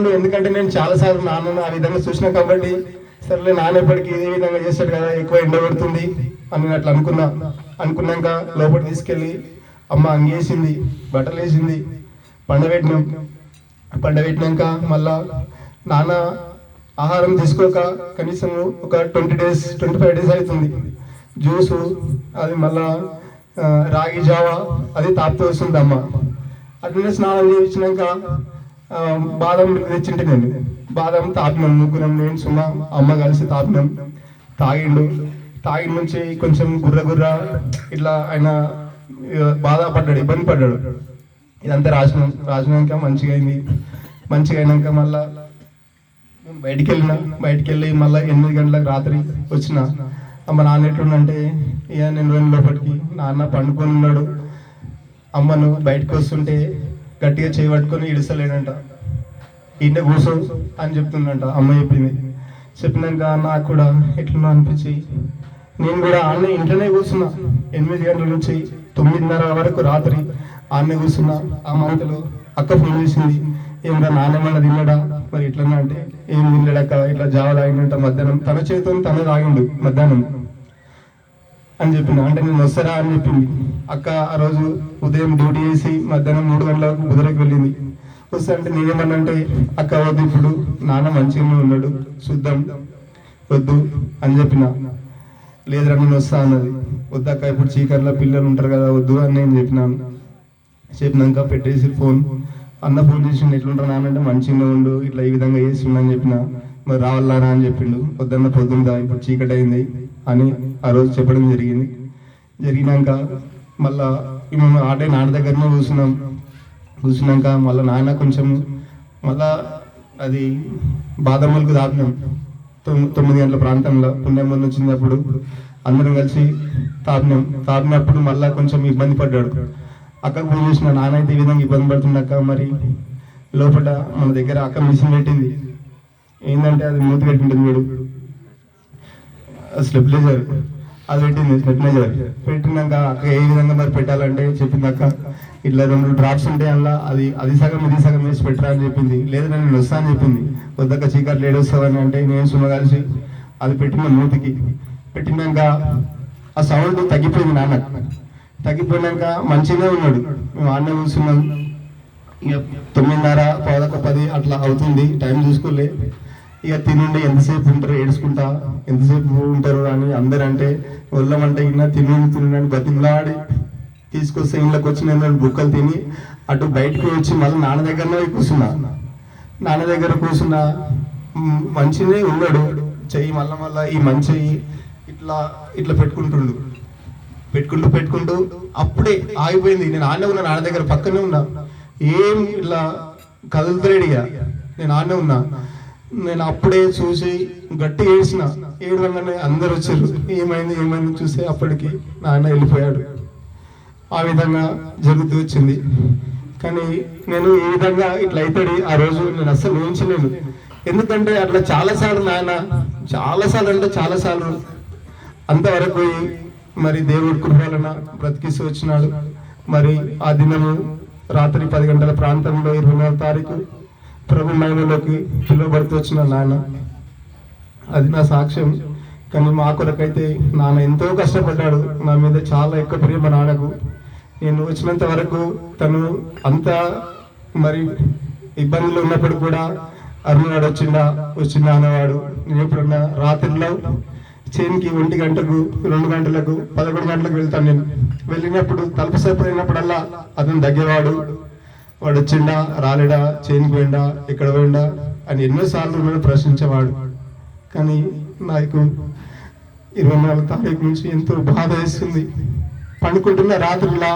ఎందుకంటే నేను చాలా సార్లు నాన్న ఆ విధంగా చూసిన కాబట్టి సర్లే నాన్న ఎప్పటికీ ఇదే విధంగా చేస్తాడు కదా ఎక్కువ ఎండ పడుతుంది అని నేను అట్లా అనుకున్నా. అనుకున్నాక లోపల తీసుకెళ్ళి అమ్మ అంగేసింది బట్టలు వేసింది పండబెట్టినాం పండబెట్టినాక మళ్ళా నాన్న ఆహారం తీసుకోక కనీసం ఒక twenty days twenty five days అవుతుంది. జ్యూసు అది మళ్ళా రాగి జావా అది తాపుతూ వస్తుంది అమ్మ అట్లనే స్నానం చేయించినాక బాదం మిల్క్ తెచ్చింటే నేను బాదం తాపినాం ముగ్గురం నేను సుమ అమ్మ కలిసి తాపినాం. తాగిండు. తాగిన నుంచి కొంచెం గుర్ర గుర్ర ఇట్లా ఆయన బాధపడ్డాడు ఇబ్బంది పడ్డాడు. ఇదంతా రాసినాం. రాసినాక మంచిగా అయింది. మంచిగా అయినాక మళ్ళా నేను బయటికి వెళ్ళిన. బయటికి వెళ్ళి మళ్ళీ ఎనిమిది గంటలకు రాత్రి వచ్చిన. అమ్మ నాన్న ఎట్లుండంటే ఇక నేను రెండు లోపలికి నాన్న పండుకొని ఉన్నాడు. అమ్మను బయటకు వస్తుంటే గట్టిగా చేయబట్టుకొని ఇడిసలేడంట ఈయన కూర్చో అని చెప్తుందంట. అమ్మ చెప్పింది. చెప్పినాక నాకు కూడా ఎట్లున్నా అనిపించి నేను కూడా ఆన్నే ఇంట్లోనే కూర్చున్నా. ఎనిమిది గంటల నుంచి తొమ్మిదిన్నర వరకు రాత్రి ఆన్నే కూర్చున్నా. ఆ మంతలో అక్క ఫోన్ చేసింది. ఏమన్నా నాన్నమన్న తిన్నాడా? మరి ఇట్లన్నా అంటే ఏం తిన్నాడక్క ఇట్లా జావ తాగిందంట మధ్యాహ్నం. తన చేతితో తనే తాగిండు మధ్యాహ్నం. అని చెప్పిన అంటే నేను వస్తారా అని చెప్పింది అక్క ఆ రోజు ఉదయం డ్యూటీ చేసి మధ్యాహ్నం మూడు గంటలకు కుదిరకు వెళ్ళింది. వస్తా అంటే నేనేమన్నా అంటే అక్క వద్దు ఇప్పుడు నాన్న మంచిగానే ఉన్నాడు చూద్దాం వద్దు అని చెప్పిన. లేదురా నేను వస్తా అన్నది. వద్దు అక్క ఇప్పుడు చీకట్లో పిల్లలు ఉంటారు కదా వద్దు అని నేను చెప్పినాను. చెప్పినాక పెట్టేసి ఫోన్. అన్న ఫోన్ చేసిండు ఎట్లుంటారు నాన్న అంటే మంచిగా ఉండు ఇట్లా ఈ విధంగా చేసిండు అని చెప్పిన. మరి రావాలరా అని చెప్పిండు. పొద్దున్న పొద్దున్న ఇప్పుడు చీకటి అయింది అని ఆ రోజు చెప్పడం జరిగింది. జరిగినాక మళ్ళా మేము ఆడే నాన్న దగ్గరనే కూర్చున్నాం. కూర్చున్నాక మళ్ళీ నాన్న కొంచెం మళ్ళా అది బాదమ్మలకు దాపినాం తొమ్మిది గంటల ప్రాంతంలో పుణ్యం వచ్చినప్పుడు అందరం కలిసి తాపినాం. తాపినప్పుడు మళ్ళీ కొంచెం ఇబ్బంది పడ్డాడు. అక్కకు ఫోన్ చేసిన నాన్న అయితే ఈ విధంగా ఇబ్బంది పడుతున్నాక మరి లోపల మన దగ్గర అక్క మిషన్ పెట్టింది. ఏంటంటే అది మూతి పెట్టింటుంది వీడు. స్టెబిలైజర్ అది పెట్టింది స్టెబిలైజర్ పెట్టినాక అక్క ఏ విధంగా మరి పెట్టాలంటే చెప్పింది అక్క ఇట్లా రెండు డ్రాప్స్ ఉంటాయి అలా అది అది సగం ఇది సగం వేసి పెట్టరా అని చెప్పింది. లేదు నేను వస్తా అని చెప్పింది. వద్దక్క చీకట్లు ఏడొస్తావని అంటే నేను సుమ కలిసి అది పెట్టిన మూతికి. పెట్టినాక ఆ సౌండ్ తగ్గిపోయింది నాన్న. తగ్గిపోయినాక మంచిగానే ఉన్నాడు. మేము ఆడనే కూర్చున్నాం. ఇక తొమ్మిదిన్నర పదొక పది అట్లా అవుతుంది. టైం చూసుకోలే. ఇక తినుండి ఎంతసేపు ఉంటారు? ఏడుచుకుంటా ఎంతసేపు ఉంటారు అని అందరు అంటే వెళ్ళమంటే ఇన్న తినుండి తినండి బతిమలాడి తీసుకొస్తే ఇళ్ళకి వచ్చిన ఏంటంటే బుక్కలు తిని అటు బయటకు వచ్చి మళ్ళీ నాన్న దగ్గరనే పోయి కూర్చున్నా. నాన్న దగ్గర కూర్చున్నా మంచినే ఉన్నాడు. చెయ్యి మళ్ళా మళ్ళా ఈ మంచి ఇట్లా ఇట్లా పెట్టుకుంటుండు. పెట్టుకుంటూ పెట్టుకుంటూ అప్పుడే ఆగిపోయింది. నేను ఆడనే ఉన్నా నాన్న దగ్గర పక్కనే ఉన్నా. ఏం ఇట్లా కదులుతలేడు ఇక. నేను ఆడనే ఉన్నా. నేను అప్పుడే చూసి గట్టి ఏడ్చిన. ఏడవగానే అందరు వచ్చారు. ఏమైంది ఏమైంది చూస్తే అప్పటికి నాన్న వెళ్ళిపోయాడు. ఆ విధంగా జరుగుతూ వచ్చింది. కానీ నేను ఈ విధంగా ఇట్లా అవుతాడు ఆ రోజు నేను అస్సలు ఊహించలేను ఎందుకంటే అట్లా చాలాసార్లు నాయన చాలాసార్లు అంటే చాలాసార్లు అంతవరకు అంతవరకు మరి దేవుడి కృపలన బ్రతికిస్తూ వచ్చినాడు. మరి ఆ దినము రాత్రి పది గంటల ప్రాంతంలో ఇరవై నాలుగు తారీఖు ప్రభు మహిమలోకి పిలువబడుతూ వచ్చిన నాన్న అది నా సాక్ష్యం. కానీ మా కొరకైతే నాన్న ఎంతో కష్టపడ్డాడు. నా మీద చాలా ఎక్కువ ప్రేమ నాన్నకు నేను వచ్చినంత వరకు తను అంత మరి ఇబ్బందులు ఉన్నప్పుడు కూడా అరుణాడు వచ్చిందా వచ్చిందా అనేవాడు. నేను ఎప్పుడన్నా రాత్రిలో చేనికి ఒంటి గంటకు రెండు గంటలకు పదకొండు గంటలకు వెళ్తాను నేను. వెళ్ళినప్పుడు తలుపు సరిపోయినప్పుడల్లా అతను దగ్గేవాడు. వాడు వచ్చిండా రాలేడా చేనికి పోయిండా ఎక్కడ పోయిండా అని ఎన్నోసార్లు నేను ప్రశ్నించేవాడు. కానీ నాకు ఇరవై నాలుగు తారీఖు నుంచి ఎంతో బాధ వేస్తుంది. పండుకుంటున్న రాత్రిలా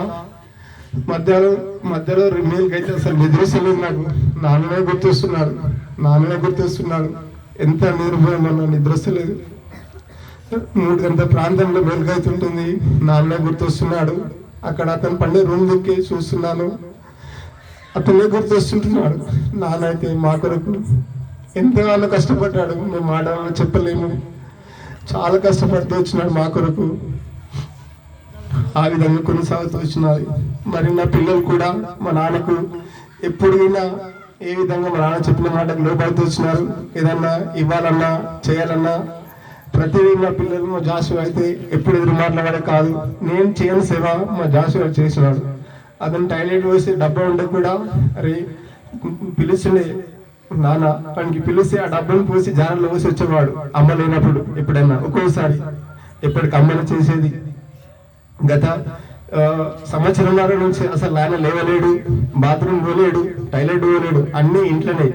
మధ్యాహ్నం మధ్యలో రిమేల్కి అయితే అసలు నిద్రిస్తలేదు నాకు. నాన్ననే గుర్తొస్తున్నాడు నాన్ననే గుర్తొస్తున్నాడు. ఎంత నిర్భయమన్నా నిద్రస్తలేదు మూడు గంటల ప్రాంతంలో వెలుగైతుంటుంది నాన్న గుర్తొస్తున్నాడు. అక్కడ అతను పండే రూమ్ దిక్కి చూస్తున్నాను. అతనే గుర్తొస్తుంటున్నాడు. నాన్న అయితే మా కొరకు ఎంతగానో కష్టపడ్డాడు. మేము మాటల్లో చెప్పలేము. చాలా కష్టపడుతూ వచ్చినాడు మా కొరకు. ఆ విధంగా కొనసాగుతూ వచ్చినది మరి నా పిల్లలు కూడా మా నాన్నకు ఎప్పుడైనా ఏ విధంగా మా నాన్న చెప్పిన మాటకు లోపడుతూ వచ్చినారు? ఏదన్నా ఇవ్వాలన్నా చేయాలన్నా ప్రతిదీ మా పిల్లలు మా జాషు అయితే ఎప్పుడు ఎదురు మాట్లాడే కాదు. నేను చేయని సేవ మా జాషు చేసినాడు. అతను టాయిలెట్ పోసి డబ్బా ఉండే కూడా అరే పిలుస్తుండే నాన్న వానికి పిలిస్తే ఆ డబ్బును పోసి జానలో పోసి వచ్చేవాడు అమ్మ లేనప్పుడు ఎప్పుడైనా ఒక్కోసారి ఎప్పటికి అమ్మను చేసేది. గత ఆ, సంవత్సరంన్నర నుంచి అసలు నాన్న లేవలేడు బాత్రూమ్ పోలేడు టాయిలెట్ పోలేడు అన్ని ఇంట్లోనే.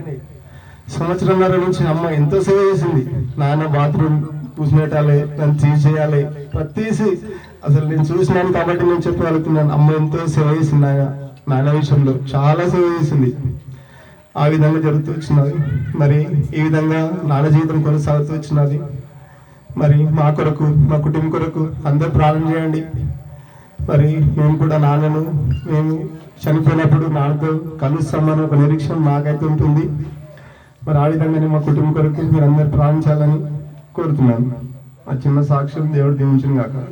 సంవత్సరంన్నర నుంచి అమ్మ ఎంతో సేవ చేసింది. నాన్న బాత్రూమ్ కూర్చునేటాలి నన్ను తీసేయాలి ప్రతిసి అసలు నేను చూసినాను కాబట్టి నేను చెప్పగలుగుతున్నాను అమ్మ ఎంతో సేవ చేసింది ఆయన. నాన్న విషయంలో చాలా సేవ చేసింది. ఆ విధంగా జరుగుతూ వచ్చినది. మరి ఈ విధంగా నాన్న జీవితం కొనసాగుతూ వచ్చినది. మరి మా కొరకు మా కుటుంబం కొరకు అందరూ ప్రార్థన చేయండి. మరి మేము కూడా నాన్నను మేము చనిపోయినప్పుడు నాన్నతో కలుస్తామని ఒక నిరీక్షణ మాకైతే ఉంటుంది. మరి ఆ విధంగానే మా కుటుంబం కొరకు మీరు అందరు ప్రార్థించాలని కోరుతున్నాను. ఆ చిన్న సాక్ష్యం దేవుడు దీవించిన కాక